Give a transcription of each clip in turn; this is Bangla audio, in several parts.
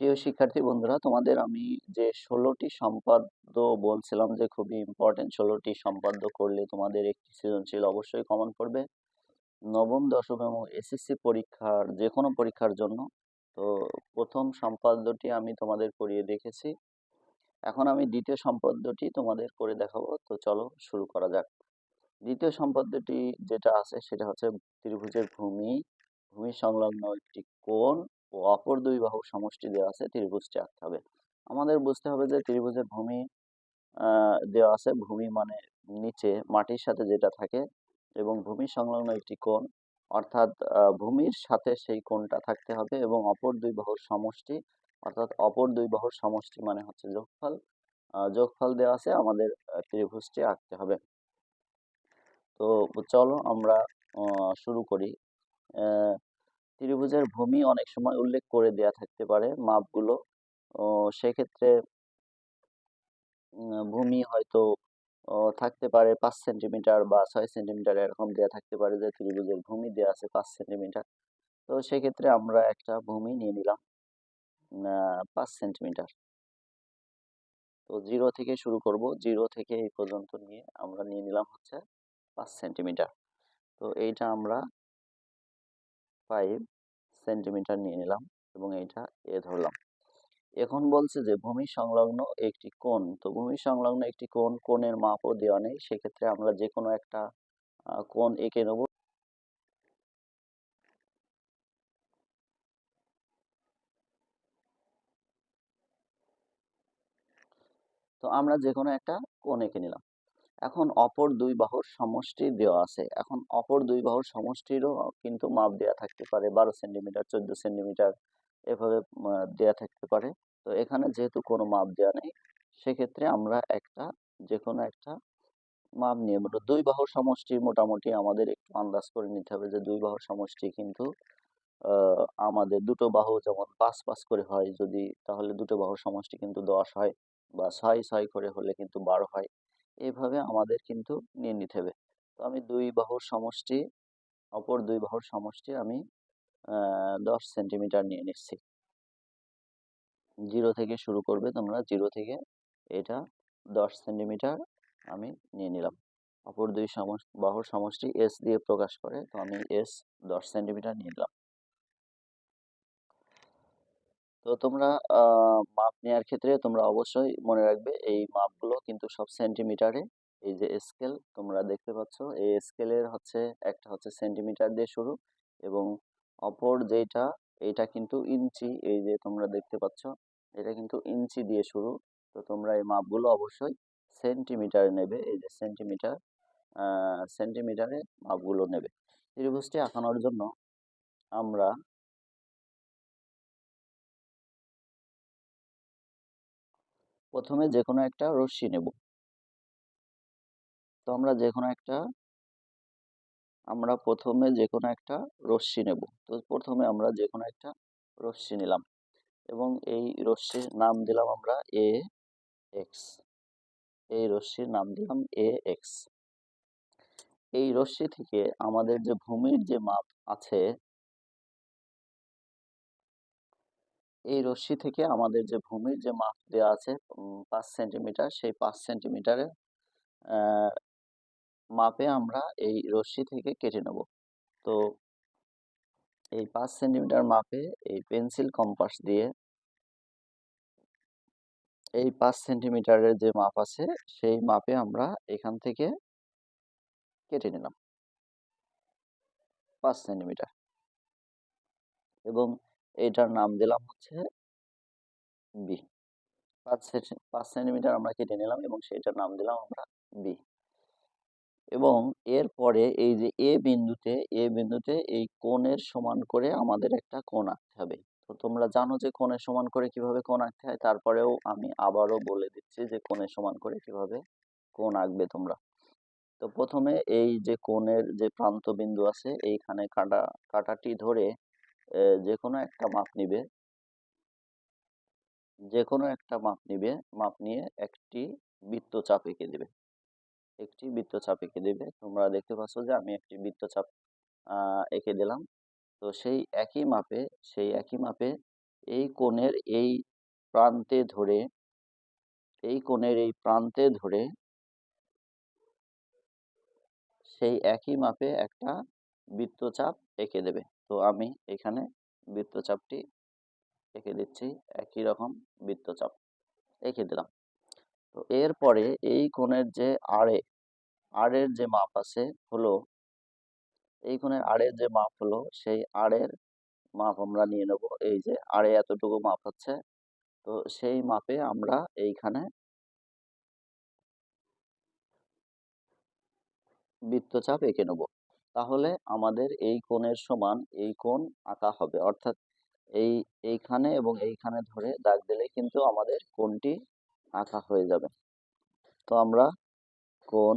প্রিয় শিক্ষার্থী বন্ধুরা, তোমাদের আমি যে ষোলোটি সম্পাদ্য বলছিলাম যে খুবই ইম্পর্টেন্ট ষোলোটি সম্পাদ্য করলে তোমাদের একটি সৃজনশীল অবশ্যই কমন পড়বে। নবম, দশম এবং এসএসসি পরীক্ষার যে কোনো পরীক্ষার জন্য। তো প্রথম সম্পাদ্যটি আমি তোমাদের করিয়ে দেখেছি। এখন আমি দ্বিতীয় সম্পাদ্যটি তোমাদের করে দেখাবো। তো চলো শুরু করা যাক। দ্বিতীয় সম্পাদ্যটি যেটা আছে সেটা হচ্ছে ত্রিভুজের ভূমি। ভূমি সংলগ্ন একটি কোণ। ও অপর দুই বাহু সমষ্টি দেওয়া আছে ত্রিভুজটি আঁকতে হবে। আমাদের বুঝতে হবে যে ত্রিভুজের ভূমি দেওয়া আছে। ভূমি মানে নিচে, মাটির সাথে যেটা থাকে এবং ভূমি সংলগ্ন একটি কোণ। অর্থাৎ ভূমির সাথে সেই কোণটা থাকতে হবে এবং অপর দুই বাহুর সমষ্টি, অর্থাৎ অপর দুই বাহুর সমষ্টি মানে হচ্ছে যোগফল। যোগফল দেওয়া আছে, আমাদের ত্রিভুজটি আঁকতে হবে। তো চলো আমরা শুরু করি। ত্রিভুজের ভূমি অনেক সময় উল্লেখ করে দেয়া থাকতে পারে মাপগুলো। সেক্ষেত্রে ভূমি হয়তো থাকতে পারে পাঁচ সেন্টিমিটার বা ছয় সেন্টিমিটার এরকম দেওয়া থাকতে পারে যে ত্রিভুজের ভূমি দেওয়া আছে পাঁচ সেন্টিমিটার। তো সেক্ষেত্রে আমরা একটা ভূমি নিয়ে নিলাম পাঁচ সেন্টিমিটার। তো জিরো থেকে শুরু করব, জিরো থেকে এই পর্যন্ত নিয়ে আমরা নিয়ে নিলাম হচ্ছে পাঁচ সেন্টিমিটার। তো এইটা আমরা ফাইভ সেন্টিমিটার নিয়ে নিলাম এবং এইটা এ ধরলাম। এখন বলছে যে, ভূমি সংলগ্ন একটি কোণ। তো ভূমি সংলগ্ন একটি কোণ, কোণের মাপও দেওয়া নেই। সেক্ষেত্রে আমরা যে কোনো একটা কোণ এঁকে নেব। তো আমরা যে কোনো একটা কোণ এঁকে নিলাম। এখন অপর দুই বাহুর সমষ্টি দেওয়া আছে। এখন অপর দুই বাহুর সমষ্টিরও কিন্তু মাপ দেওয়া থাকতে পারে। বারো সেন্টিমিটার, চোদ্দ সেন্টিমিটার এভাবে দেওয়া থাকতে পারে। তো এখানে যেহেতু কোনো মাপ দেওয়া নেই, সেক্ষেত্রে আমরা একটা যে কোনো একটা মাপ নিয়ে দুই বাহুর সমষ্টি মোটামুটি আমাদের একটু আন্দাজ করে নিতে হবে যে দুই বাহুর সমষ্টি কিন্তু আমাদের দুটো বাহু যেমন পাঁচ পাঁচ করে হয় যদি, তাহলে দুটো বাহুর সমষ্টি কিন্তু দশ হয় বা ছয় ছয় করে হলে কিন্তু বারো হয়। এইভাবে আমাদের কিন্তু নিয়ে নিতে হবে। তো আমি দুই বাহুর সমষ্টি, অপর দুই বাহুর সমষ্টি আমি দশ সেন্টিমিটার নিয়ে নিচ্ছি। জিরো থেকে শুরু করবে তোমরা জিরো থেকে এটা দশ সেন্টিমিটার আমি নিয়ে নিলাম। অপর দুই বাহুর সমষ্টি এস দিয়ে প্রকাশ করে তো আমি এস দশ সেন্টিমিটার নিয়ে নিলাম। তো তোমরা মাপ নেওয়ার ক্ষেত্রে তোমরা অবশ্যই মনে রাখবে এই মাপগুলো কিন্তু সব সেন্টিমিটারে এই যে স্কেল তোমরা দেখতে পাচ্ছ, এই স্কেলের হচ্ছে, একটা হচ্ছে সেন্টিমিটার দিয়ে শুরু এবং অপর যেটা এটা কিন্তু ইঞ্চি, এই যে তোমরা দেখতে পাচ্ছ, এটা কিন্তু ইঞ্চি দিয়ে শুরু। তো তোমরা এই মাপগুলো অবশ্যই সেন্টিমিটারে নেবে, এই যে সেন্টিমিটার সেন্টিমিটারে মাপগুলো নেবে। ত্রিভুজটি আঁকানোর জন্য আমরা প্রথমে যে কোনো একটা রশ্মি নেব। তো আমরা যে কোনো একটা, আমরা প্রথমে যে কোনো একটা রশ্মি নেব। তো প্রথমে আমরা যে কোনো একটা রশ্মি নিলাম এবং এই রশ্মির নাম দিলাম আমরা এ এক্স। এই রশ্মির নাম দিলাম এ এক্স। এই রশ্মি থেকে আমাদের যে ভূমির যে মাপ আছে এই রশ্মি থেকে আমাদের যে ভূমির যে মাপ দেওয়া আছে পাঁচ সেন্টিমিটার, সেই পাঁচ সেন্টিমিটারে মাপে আমরা এই রশ্মি থেকে কেটে নেব। তো এই পাঁচ সেন্টিমিটার মাপে এই পেন্সিল কম্পাস দিয়ে এই পাঁচ সেন্টিমিটারের যে মাপ আছে, সেই মাপে আমরা এখান থেকে কেটে নিলাম। পাঁচ সেন্টিমিটার। এবং এইটার নাম দিলাম হচ্ছে বি পাঁচ পাঁচ সেন্টিমিটার আমরা কেটে নিলাম এবং সেইটার নাম দিলাম আমরা বি এবং এরপরে এই যে এ বিন্দুতে এ বিন্দুতে এই কোণের সমান করে আমাদের একটা কোণ আঁকতে হবে। তো তোমরা জানো যে কোণের সমান করে কীভাবে কোণ আঁকতে হয়, তারপরেও আমি আবারও বলে দিচ্ছি যে কোণের সমান করে কীভাবে কোণ আঁকবে তোমরা। তো প্রথমে এই যে কোণের যে প্রান্ত বিন্দু আছে, এইখানে কাটা, কাটাটি ধরে যে কোনো একটা মাপ নিবে। যে কোনো একটা মাপ নিবে, মাপ নিয়ে একটি বৃত্তচাপ এঁকে দেবে। একটি বৃত্তচাপ এঁকে দেবে। তোমরা দেখতে পাচ্ছ যে আমি একটি বৃত্তচাপ এঁকে দিলাম। তো সেই একই মাপে, সেই একই মাপে এই কোণের এই প্রান্তে ধরে, এই কোণের এই প্রান্তে ধরে সেই একই মাপে একটা বৃত্তচাপ এঁকে দেবে। তো আমি এখানে বৃত্তচাপটি এঁকে দিচ্ছি। একই রকম বৃত্তচাপ এঁকে দিলাম। তো এরপরে এই কোণের যে আড়ে, আড়ের যে মাপ আছে হলো, এই কোণের আড়ের যে মাপ হলো, সেই আড়ের মাপ আমরা নিয়ে নেব। এই যে আড়ে এতটুকু মাপ হচ্ছে, তো সেই মাপে আমরা এইখানে বৃত্তচাপ এঁকে নেব। তাহলে আমাদের এই কোণের সমান এই কোণ আঁকা হবে। অর্থাৎ এই, এইখানে এবং এইখানে ধরে দাগ দিলে কিন্তু আমাদের কোণটি আঁকা হয়ে যাবে। তো আমরা কোণ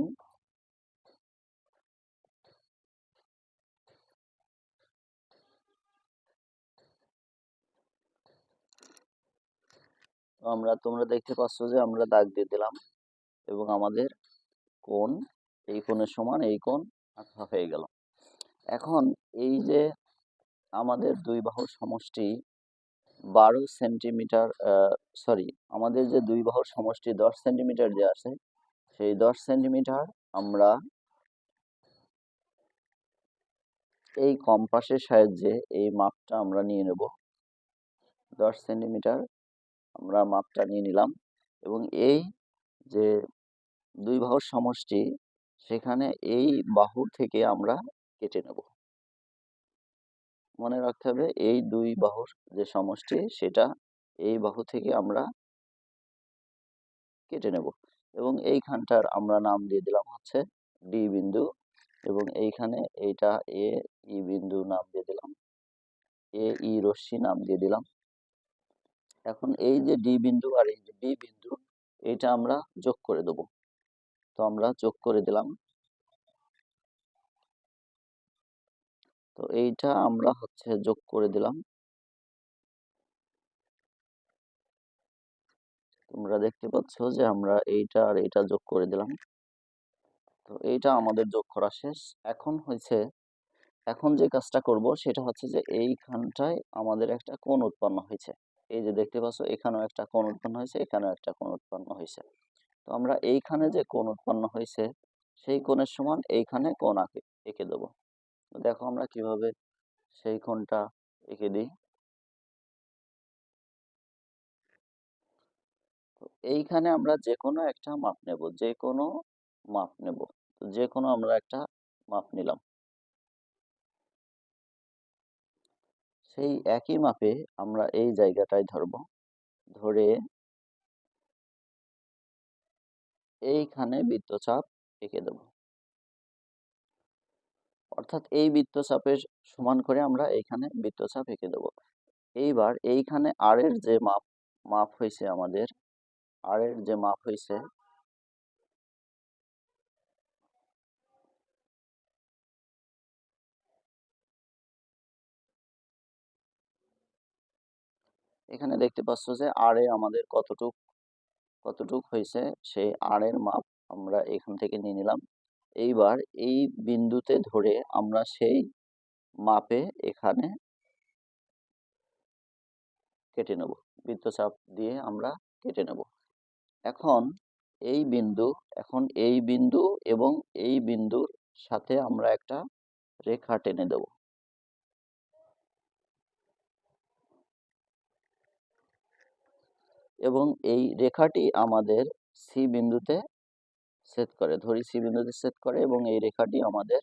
আমরা, তোমরা দেখতে পাচ্ছ যে আমরা দাগ দিয়ে দিলাম এবং আমাদের কোণ, এই কোণের সমান এই কোণ আঁকা হয়ে গেল। এখন এই যে আমাদের দুই বাহুর সমষ্টি বারো সেন্টিমিটার সরি আমাদের যে দুই বাহুর সমষ্টি দশ সেন্টিমিটার যে আছে, সেই দশ সেন্টিমিটার আমরা এই কম্পাসের সাহায্যে এই মাপটা আমরা নিয়ে নেব। দশ সেন্টিমিটার আমরা মাপটা নিয়ে নিলাম এবং এই যে দুই বাহুর সমষ্টি, সেখানে এই বাহু থেকে আমরা কেটে নেব। মনে রাখতে হবে এই দুই বাহুর যে সমষ্টি, সেটা এই বাহু থেকে আমরা কেটে নেব। এবং এইখানটার আমরা নাম দিয়ে দিলাম হচ্ছে ডি বিন্দু এবং এইখানে এইটা এ ই বিন্দু নাম দিয়ে দিলাম। এ ই রশ্মি নাম দিয়ে দিলাম। এখন এই যে ডি বিন্দু আর এই যে বি বিন্দু, এটা আমরা যোগ করে দেব। তো আমরা যোগ করে দিলাম তো এইটা আমরা হচ্ছে যোগ করে দিলাম। তোমরা দেখতে পাচ্ছ যে আমরা এইটা আর এইটা যোগ করে দিলাম। তো এইটা আমাদের যোগ করা শেষ। এখন হয়েছে এখন যে কাজটা করব সেটা হচ্ছে যে এইখানটায় আমাদের একটা কোণ উৎপন্ন হয়েছে এই যে দেখতে পাচ্ছ, এখানেও একটা কোণ উৎপন্ন হয়েছে এখানেও একটা কোণ উৎপন্ন হয়েছে তো আমরা এইখানে যে কোণ উৎপন্ন হয়েছে সেই কোণের সমান এইখানে কোণ আঁকে, এঁকে দেবো। দেখো আমরা কীভাবে সেই কোণটা এঁকে দিই। এইখানে আমরা যে কোনো একটা মাপ নেব যে কোনো মাপ নেব। যে কোনো আমরা একটা মাপ নিলাম। সেই একই মাপে আমরা এই জায়গাটায় ধরব। ধরে এইখানে বৃত্তচাপ এঁকে দেব। অর্থাৎ এই বৃত্তচাপের সমান করে আমরা এইখানে বৃত্তচাপ এঁকে দেব। এইবার এইখানে আর এর যে মাপ মাপ হয়েছে আমাদের আর এর যে মাপ হয়েছে এখানে দেখতে পাচ্ছ যে আর এ আমাদের কতটুক কতটুক হয়েছে সেই আর এর মাপ আমরা এখান থেকে নিয়ে নিলাম। এইবার এই বিন্দুতে ধরে আমরা সেই মাপে এখানে কেটে নেব। বৃত্তচাপ দিয়ে আমরা কেটে নেব। এখন এই বিন্দু, এখন এই বিন্দু এবং এই বিন্দুর সাথে আমরা একটা রেখা টেনে দেব। এবং এই রেখাটি আমাদের সি বিন্দুতে সেট করে, ধরি সি বিন্দুতে সেট করে এবং এই রেখাটি আমাদের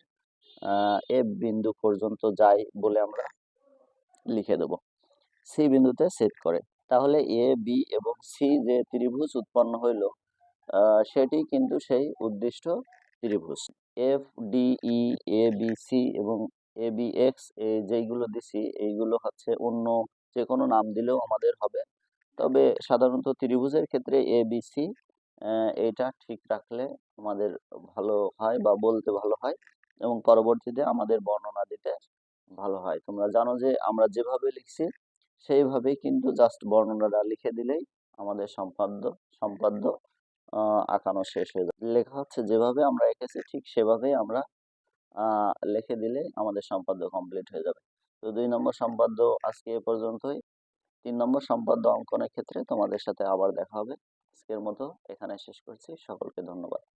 এফ বিন্দু পর্যন্ত যায় বলে আমরা লিখে দেব। সি বিন্দুতে ছেদ করে। তাহলে এ বি এবং সি যে ত্রিভুজ উৎপন্ন হইল সেটি কিন্তু সেই উদ্দিষ্ট ত্রিভুজ। F D E A B C এবং এ বি এক্স এ যেইগুলো দিছি, এইগুলো হচ্ছে অন্য যে কোনো নাম দিলেও আমাদের হবে। তবে সাধারণত ত্রিভুজের ক্ষেত্রে এ বি সি এটা ঠিক রাখলে আমাদের ভালো হয় বা বলতে ভালো হয় এবং পরবর্তীতে আমাদের বর্ণনা দিতে ভালো হয়। তোমরা জানো যে আমরা যেভাবে লিখছি, সেইভাবেই কিন্তু জাস্ট বর্ণনাটা লিখে দিলেই আমাদের সম্পাদ্য সম্পাদ্য আঁকানো শেষ হয়ে যাবে। লেখা হচ্ছে যেভাবে আমরা এঁকেছি, ঠিক সেভাবেই আমরা লিখে দিলে আমাদের সম্পাদ্য কমপ্লিট হয়ে যাবে। তো দুই নম্বর সম্পাদ্য আজকে এ পর্যন্তই। তিন নম্বর সম্পাদ্য অঙ্কনের ক্ষেত্রে তোমাদের সাথে আবার দেখা হবে। আজকের মতো এখানে শেষ করছি। সকলকে ধন্যবাদ।